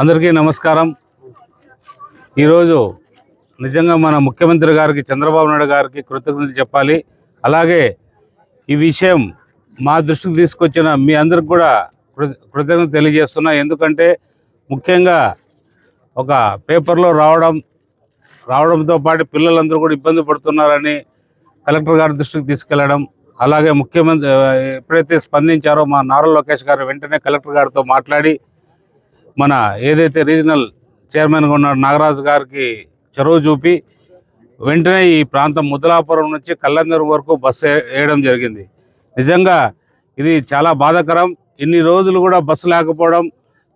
అందరికీ నమస్కారం. ఈరోజు నిజంగా మన ముఖ్యమంత్రి గారికి చంద్రబాబు నాయుడు గారికి కృతజ్ఞతలు చెప్పాలి. అలాగే ఈ విషయం మా దృష్టికి తీసుకొచ్చిన మీ అందరికి కూడా కృతజ్ఞత తెలియజేస్తున్నా. ఎందుకంటే ముఖ్యంగా ఒక పేపర్లో రావడం రావడంతో పాటు పిల్లలందరూ కూడా ఇబ్బంది పడుతున్నారని కలెక్టర్ గారి దృష్టికి తీసుకెళ్ళడం అలాగే ముఖ్యమంత్రి ఎప్పుడైతే స్పందించారో మా నారా లోకేష్ గారు వెంటనే కలెక్టర్ గారితో మాట్లాడి మన ఏదైతే రీజనల్ చైర్మన్గా ఉన్న నాగరాజు గారికి చొరవ చూపి వెంటనే ఈ ప్రాంతం ముదలాపురం నుంచి కళ్ళందరి వరకు బస్సు వేయడం జరిగింది. నిజంగా ఇది చాలా బాధాకరం. ఇన్ని రోజులు కూడా బస్సు లేకపోవడం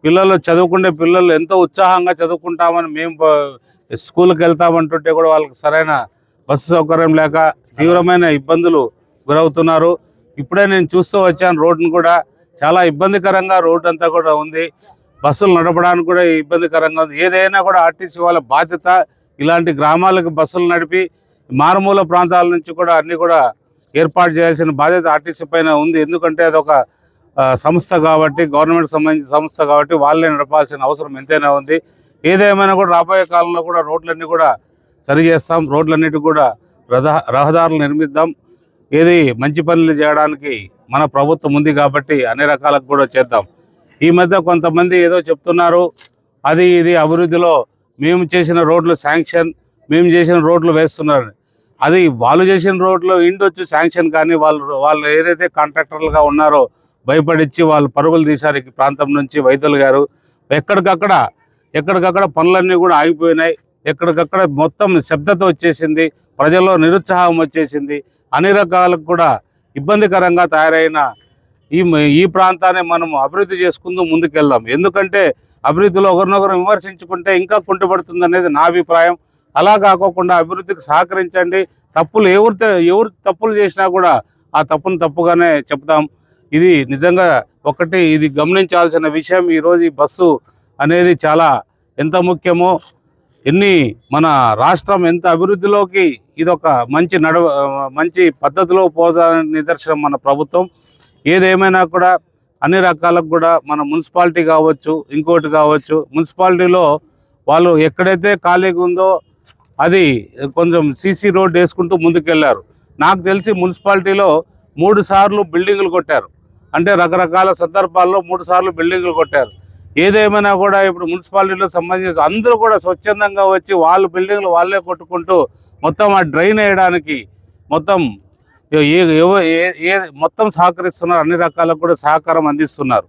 పిల్లలు చదువుకునే పిల్లలు ఎంతో ఉత్సాహంగా చదువుకుంటామని మేము స్కూల్కి వెళ్తామంటుంటే కూడా వాళ్ళకి సరైన బస్సు సౌకర్యం లేక తీవ్రమైన ఇబ్బందులు గురవుతున్నారు. ఇప్పుడే నేను చూస్తూ వచ్చాను రోడ్డును కూడా. చాలా ఇబ్బందికరంగా రోడ్డు అంతా కూడా ఉంది. బస్సులు నడపడానికి కూడా ఇబ్బందికరంగా ఉంది. ఏదైనా కూడా ఆర్టీసీ వాళ్ళ బాధ్యత ఇలాంటి గ్రామాలకు బస్సులు నడిపి మారుమూల ప్రాంతాల నుంచి కూడా అన్ని కూడా ఏర్పాటు చేయాల్సిన బాధ్యత ఆర్టీసీ పైన ఉంది. ఎందుకంటే అదొక సంస్థ కాబట్టి గవర్నమెంట్ సంబంధించిన సంస్థ కాబట్టి వాళ్ళే నడపాల్సిన అవసరం ఎంతైనా ఉంది. ఏదేమైనా కూడా రాబోయే కాలంలో కూడా రోడ్లన్నీ కూడా సరి చేస్తాం. రోడ్లన్నిటి కూడా రహదారులు నిర్మిద్దాం. ఏది మంచి పనులు చేయడానికి మన ప్రభుత్వం ఉంది కాబట్టి అన్ని రకాలకు కూడా చేద్దాం. ఈ మధ్య కొంతమంది ఏదో చెప్తున్నారు. అది ఇది అభివృద్ధిలో మేము చేసిన రోడ్లు శాంక్షన్ మేము చేసిన రోడ్లు వేస్తున్నారు. అది వాళ్ళు చేసిన రోడ్లు ఇండొచ్చు శాంక్షన్ కానీ వాళ్ళు వాళ్ళు ఏదైతే కాంట్రాక్టర్లుగా ఉన్నారో భయపడిచ్చి వాళ్ళు పరుగులు తీశారు ఈ ప్రాంతం నుంచి వైద్యులు గారు. ఎక్కడికక్కడ ఎక్కడికక్కడ పనులన్నీ కూడా ఆగిపోయినాయి. ఎక్కడికక్కడ మొత్తం శబ్దత వచ్చేసింది. ప్రజల్లో నిరుత్సాహం వచ్చేసింది. అన్ని రకాలకు కూడా ఇబ్బందికరంగా తయారైన ఈ ఈ ప్రాంతాన్ని మనం అభివృద్ధి చేసుకుంటూ ముందుకెళ్దాం. ఎందుకంటే అభివృద్ధిలో ఒకరినొకరు విమర్శించుకుంటే ఇంకా కుంటుపడుతుంది అనేది నా అభిప్రాయం. అలా కాకోకుండా అభివృద్ధికి సహకరించండి. తప్పులు ఎవరు ఎవరు తప్పులు చేసినా కూడా ఆ తప్పును తప్పుగానే చెప్తాం. ఇది నిజంగా ఒకటి ఇది గమనించాల్సిన విషయం. ఈరోజు ఈ బస్సు అనేది చాలా ఎంత ముఖ్యమో ఎన్ని మన రాష్ట్రం ఎంత అభివృద్ధిలోకి ఇదొక మంచి నడవ మంచి పద్ధతిలో పోదా నిదర్శనం మన ప్రభుత్వం. ఏదేమైనా కూడా అన్ని రకాలకు కూడా మన మున్సిపాలిటీ కావచ్చు ఇంకోటి కావచ్చు మున్సిపాలిటీలో వాళ్ళు ఎక్కడైతే ఖాళీగా ఉందో అది కొంచెం సీసీ రోడ్ వేసుకుంటూ ముందుకెళ్ళారు. నాకు తెలిసి మున్సిపాలిటీలో మూడు సార్లు బిల్డింగులు కొట్టారు. అంటే రకరకాల సందర్భాల్లో మూడు సార్లు బిల్డింగులు కొట్టారు. ఏదేమైనా కూడా ఇప్పుడు మున్సిపాలిటీలో సంబంధించి అందరూ కూడా స్వచ్ఛందంగా వచ్చి వాళ్ళు బిల్డింగ్లు వాళ్ళే కొట్టుకుంటూ మొత్తం ఆ డ్రైన్ వేయడానికి మొత్తం ఏ- ఏ- మొత్తం సహకరిస్తున్నారు అన్ని రకాలకు కూడా సహకారం అందిస్తున్నారు.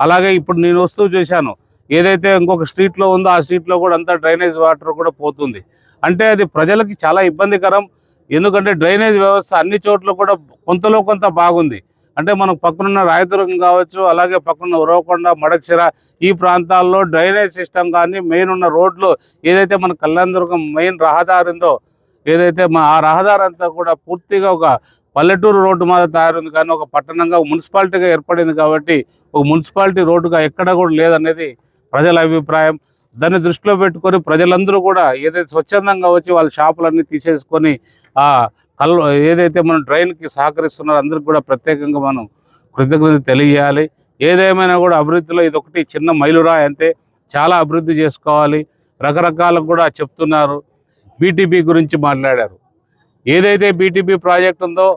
అలాగే ఇప్పుడు నేను వస్తూ చూశాను. ఏదైతే ఇంకొక స్ట్రీట్లో ఉందో ఆ స్ట్రీట్లో కూడా అంతా డ్రైనేజ్ వాటర్ కూడా పోతుంది. అంటే అది ప్రజలకి చాలా ఇబ్బందికరం. ఎందుకంటే డ్రైనేజ్ వ్యవస్థ అన్ని చోట్ల కూడా కొంతలో కొంత బాగుంది. అంటే మనకు పక్కనున్న రాయదుర్గం కావచ్చు అలాగే పక్కన ఉరవకొండ మడక్సిర ఈ ప్రాంతాల్లో డ్రైనేజ్ సిస్టమ్ కానీ మెయిన్ ఉన్న రోడ్లు ఏదైతే మన కళ్యాణదుర్గం మెయిన్ రహదారి ఉందో ఏదైతే మా ఆ రహదారి అంతా కూడా పూర్తిగా ఒక పల్లెటూరు రోడ్డు మీద తయారుంది కానీ ఒక పట్టణంగా మున్సిపాలిటీగా ఏర్పడింది కాబట్టి ఒక మున్సిపాలిటీ రోడ్డుగా ఎక్కడ కూడా లేదనేది ప్రజల అభిప్రాయం. దాన్ని దృష్టిలో పెట్టుకొని ప్రజలందరూ కూడా ఏదైతే స్వచ్ఛందంగా వచ్చి వాళ్ళ షాపులన్నీ తీసేసుకొని ఆ కల్ ఏదైతే మనం డ్రైన్కి సహకరిస్తున్నారో అందరికి కూడా ప్రత్యేకంగా మనం కృతజ్ఞత తెలియజేయాలి. ఏదేమైనా కూడా అభివృద్ధిలో ఇది ఒకటి చిన్న మైలురాయి అంతే. చాలా అభివృద్ధి చేసుకోవాలి. రకరకాలకు కూడా చెప్తున్నారు. బీటీపీ గురించి మాట్లాడారు. ఏదైతే బీటీపీ ప్రాజెక్ట్ ఉందో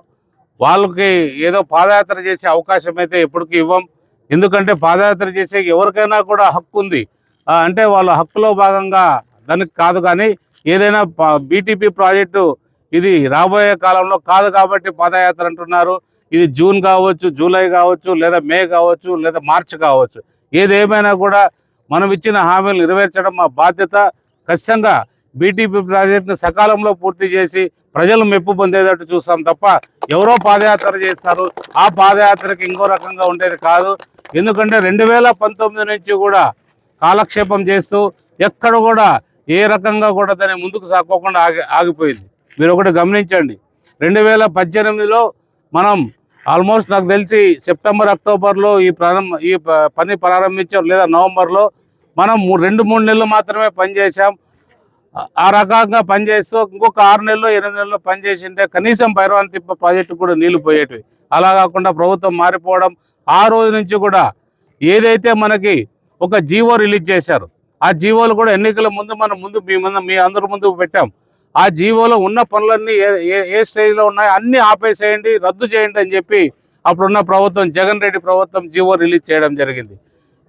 వాళ్ళకి ఏదో పాదయాత్ర చేసే అవకాశం అయితే ఎప్పటికీ ఇవ్వం. ఎందుకంటే పాదయాత్ర చేసే ఎవరికైనా కూడా హక్కు ఉంది. అంటే వాళ్ళ హక్కులో భాగంగా దానికి కాదు కానీ ఏదైనా బీటీపీ ప్రాజెక్టు ఇది రాబోయే కాలంలో కాదు కాబట్టి పాదయాత్ర అంటున్నారు. ఇది జూన్ కావచ్చు జూలై కావచ్చు లేదా మే కావచ్చు లేదా మార్చ్ కావచ్చు. ఏదేమైనా కూడా మనం ఇచ్చిన హామీలు నెరవేర్చడం మా బాధ్యత. ఖచ్చితంగా బీటీపీ ప్రాజెక్టును సకాలంలో పూర్తి చేసి ప్రజలు మెప్పు పొందేటట్టు చూస్తాం తప్ప ఎవరో పాదయాత్ర చేస్తారు. ఆ పాదయాత్రకి ఇంకో రకంగా ఉండేది కాదు. ఎందుకంటే రెండు వేల పంతొమ్మిది నుంచి కూడా కాలక్షేపం చేస్తూ ఎక్కడ కూడా ఏ రకంగా కూడా దాన్ని ముందుకు సాక్కోకుండా ఆగి ఆగిపోయింది. మీరు ఒకటి గమనించండి. రెండు వేల పద్దెనిమిదిలో మనం ఆల్మోస్ట్ నాకు తెలిసి సెప్టెంబర్ అక్టోబర్లో ఈ ప్రారంభ ఈ ప- పని ప్రారంభించాం లేదా నవంబర్లో మనం మూ- రెండు మూడు నెలలు మాత్రమే పనిచేసాం ఆ- రకంగా పనిచేస్తూ ఇంకొక ఆరు నెలలు ఎనిమిది నెలలు పనిచేసింటే కనీసం పైరవాన్ తిప్ప ప్రాజెక్టు కూడా నీళ్ళు పోయేటివి. అలా కాకుండా ప్రభుత్వం మారిపోవడం ఆ రోజు నుంచి కూడా ఏదైతే మనకి ఒక జీవో రిలీజ్ చేశారు ఆ జీవోలు కూడా ఎన్నికల ముందు మనం ముందు మీ ముందు మీ అందరి ముందు పెట్టాం. ఆ జీవోలో ఉన్న పనులన్నీ ఏ ఏ- ఏ స్టేజ్లో ఉన్నాయో అన్నీ ఆపేసేయండి రద్దు చేయండి అని చెప్పి అప్పుడున్న ప్రభుత్వం జగన్ రెడ్డి ప్రభుత్వం జీవో రిలీజ్ చేయడం జరిగింది.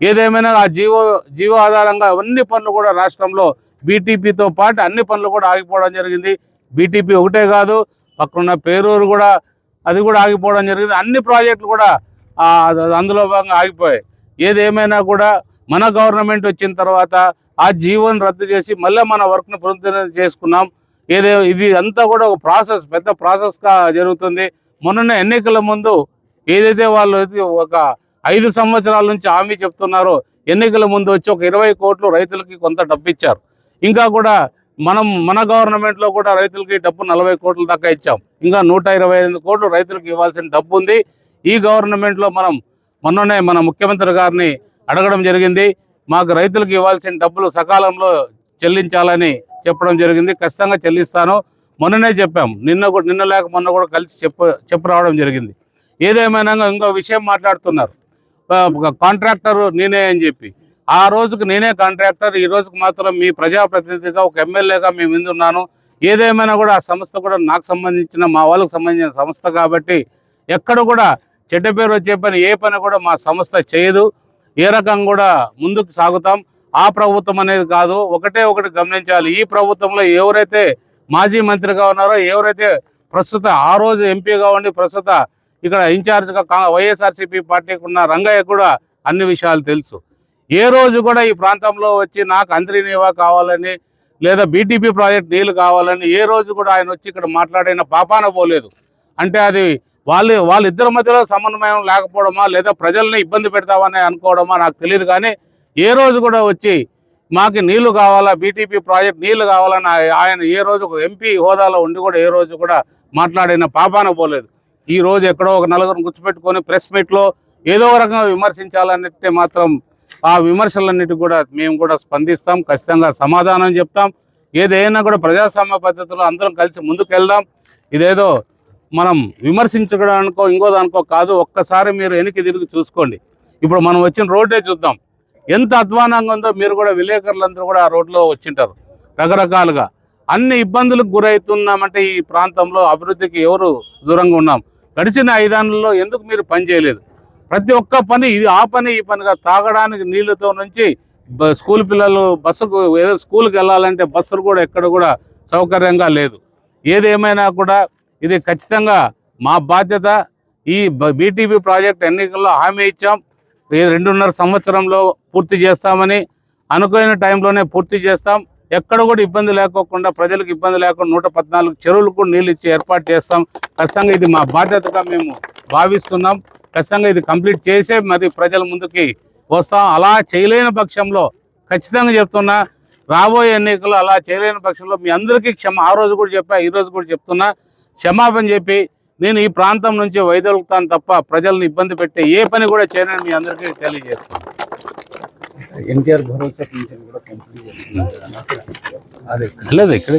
ఏదేమైనా ఆ జీవో జీవో ఆధారంగా అన్ని పనులు కూడా రాష్ట్రంలో బీటీపీతో పాటు అన్ని పనులు కూడా ఆగిపోవడం జరిగింది. బీటీపీ ఒకటే కాదు పక్కనున్న పేరూరు కూడా అది కూడా ఆగిపోవడం జరిగింది. అన్ని ప్రాజెక్టులు కూడా అందులో భాగంగా ఆగిపోయాయి. ఏదేమైనా కూడా మన గవర్నమెంట్ వచ్చిన తర్వాత ఆ జీవోని రద్దు చేసి మళ్ళీ మన వర్క్ను పునరుద్ధరణ చేసుకున్నాం. ఏదే ఇది అంతా కూడా ఒక ప్రాసెస్ పెద్ద ప్రాసెస్గా జరుగుతుంది. మొన్న ఎన్నికల ముందు ఏదైతే వాళ్ళు ఒక ఐదు సంవత్సరాల నుంచి హామీ చెప్తున్నారు. ఎన్నికల ముందు వచ్చి ఒక ఇరవై కోట్లు రైతులకి కొంత డబ్బు ఇచ్చారు ఇంకా కూడా మనం మన గవర్నమెంట్లో కూడా రైతులకి డబ్బు నలభై కోట్ల దాకా ఇచ్చాం. ఇంకా నూట ఇరవై ఎనిమిది కోట్లు రైతులకు ఇవ్వాల్సిన డబ్బు ఉంది ఈ గవర్నమెంట్లో మనం మొన్ననే మన ముఖ్యమంత్రి గారిని అడగడం జరిగింది. మాకు రైతులకు ఇవ్వాల్సిన డబ్బులు సకాలంలో చెల్లించాలని చెప్పడం జరిగింది. ఖచ్చితంగా చెల్లిస్తాను. మొన్ననే చెప్పాం. నిన్న కూడా నిన్న లేక మొన్న కూడా కలిసి చెప్ప చెప్పు రావడం జరిగింది. ఏదేమైనా ఇంకో విషయం మాట్లాడుతున్నారు. కాంట్రాక్టర్ నేనే అని చెప్పి. ఆ రోజుకు నేనే కాంట్రాక్టర్ ఈ రోజుకు మాత్రం మీ ప్రజాప్రతినిధిగా ఒక ఎమ్మెల్యేగా మేము ముందున్నాను ఏదేమైనా కూడా ఆ సంస్థ కూడా నాకు సంబంధించిన మా వాళ్ళకి సంబంధించిన సంస్థ కాబట్టి ఎక్కడ కూడా చెడ్డ పేరు వచ్చే పని ఏ పని కూడా మా సంస్థ చేయదు. ఏ రకం కూడా ముందుకు సాగుతాం. ఆ ప్రభుత్వం అనేది కాదు ఒకటే ఒకటి గమనించాలి. ఈ ప్రభుత్వంలో ఎవరైతే మాజీ మంత్రిగా ఉన్నారో ఎవరైతే ప్రస్తుత ఆ రోజు ఎంపీగా ఉండి ప్రస్తుత ఇక్కడ ఇన్ఛార్జ్గా కా- వైఎస్ఆర్సీపీ పార్టీకి ఉన్న రంగయ్య కూడా అన్ని విషయాలు తెలుసు. ఏ రోజు కూడా ఈ ప్రాంతంలో వచ్చి నాకు అంతరి నీవా కావాలని లేదా బీటీపీ ప్రాజెక్ట్ నీళ్ళు కావాలని ఏ రోజు కూడా ఆయన వచ్చి ఇక్కడ మాట్లాడిన పాపాన పోలేదు. అంటే అది వాళ్ళు వాళ్ళిద్దరి మధ్యలో సమన్వయం లేకపోవడమా లేదా ప్రజల్ని ఇబ్బంది పెడతామని అనుకోవడమా నాకు తెలియదు కానీ ఏ రోజు కూడా వచ్చి మాకు నీళ్ళు కావాలా బీటీపీ ప్రాజెక్ట్ నీళ్ళు కావాలని ఆయన ఏ రోజు ఎంపీ హోదాలో ఉండి కూడా ఏ రోజు కూడా మాట్లాడిన పాపాన పోలేదు. ఈ రోజు ఎక్కడో ఒక నలుగురు గుర్తుపెట్టుకొని ప్రెస్ మీట్లో ఏదో ఒక రకంగా విమర్శించాలన్నట్టే మాత్రం ఆ విమర్శలన్నిటి కూడా మేము కూడా స్పందిస్తాం ఖచ్చితంగా సమాధానం చెప్తాం. ఏదైనా కూడా ప్రజాస్వామ్య పద్ధతిలో అందరం కలిసి ముందుకు వెళ్దాం ఇదేదో మనం విమర్శించడానికో ఇంకో దానికో కాదు ఒక్కసారి మీరు వెనక్కి తిరిగి చూసుకోండి. ఇప్పుడు మనం వచ్చిన రోడ్డే చూద్దాం. ఎంత అధ్వానంగా ఉందో మీరు కూడా విలేకరులందరూ కూడా ఆ రోడ్లో వచ్చింటారు రకరకాలుగా. అన్ని ఇబ్బందులకు గురవుతున్నామంటే ఈ ప్రాంతంలో అభివృద్ధికి ఎవరు దూరంగా ఉన్నాం? గడిచిన ఐదానుల్లో ఎందుకు మీరు పని చేయలేదు? ప్రతి ఒక్క పని ఇది ఆ పని ఈ పనిగా తాగడానికి నీళ్ళతో నుంచి స్కూల్ పిల్లలు బస్సుకు ఏదో స్కూల్కి వెళ్ళాలంటే బస్సులు కూడా ఎక్కడ కూడా సౌకర్యంగా లేదు. ఏదేమైనా కూడా ఇది ఖచ్చితంగా మా బాధ్యత. ఈ బీటీపీ ప్రాజెక్ట్ ఎన్నికల్లో హామీ ఇచ్చాం. ఈ రెండున్నర సంవత్సరంలో పూర్తి చేస్తామని అనుకున్న టైంలోనే పూర్తి చేస్తాం. ఎక్కడ కూడా ఇబ్బంది లేకోకుండా ప్రజలకు ఇబ్బంది లేకుండా నూట పద్నాలుగు చెరువులకు నీళ్ళు ఇచ్చి ఏర్పాటు చేస్తాం. ఖచ్చితంగా ఇది మా బాధ్యతగా మేము భావిస్తున్నాం. ఖచ్చితంగా ఇది కంప్లీట్ చేసే మరి ప్రజల ముందుకి వస్తాం. అలా చేయలేని పక్షంలో ఖచ్చితంగా చెప్తున్నా రాబోయే ఎన్నికలు అలా చేయలేని పక్షంలో మీ అందరికీ క్షమ ఆ రోజు కూడా చెప్పా ఈ రోజు కూడా చెప్తున్నా క్షమాపణ చెప్పి నేను ఈ ప్రాంతం నుంచి వైదొలుగుతాను తప్ప ప్రజల్ని ఇబ్బంది పెట్టే ఏ పని కూడా చేయనని మీ అందరికీ తెలియజేస్తాను ఎన్టీఆర్ భరోసా పింఛన్ కూడా పంపిణీ చేస్తున్నారు కదా. అదే లేదు ఇక్కడే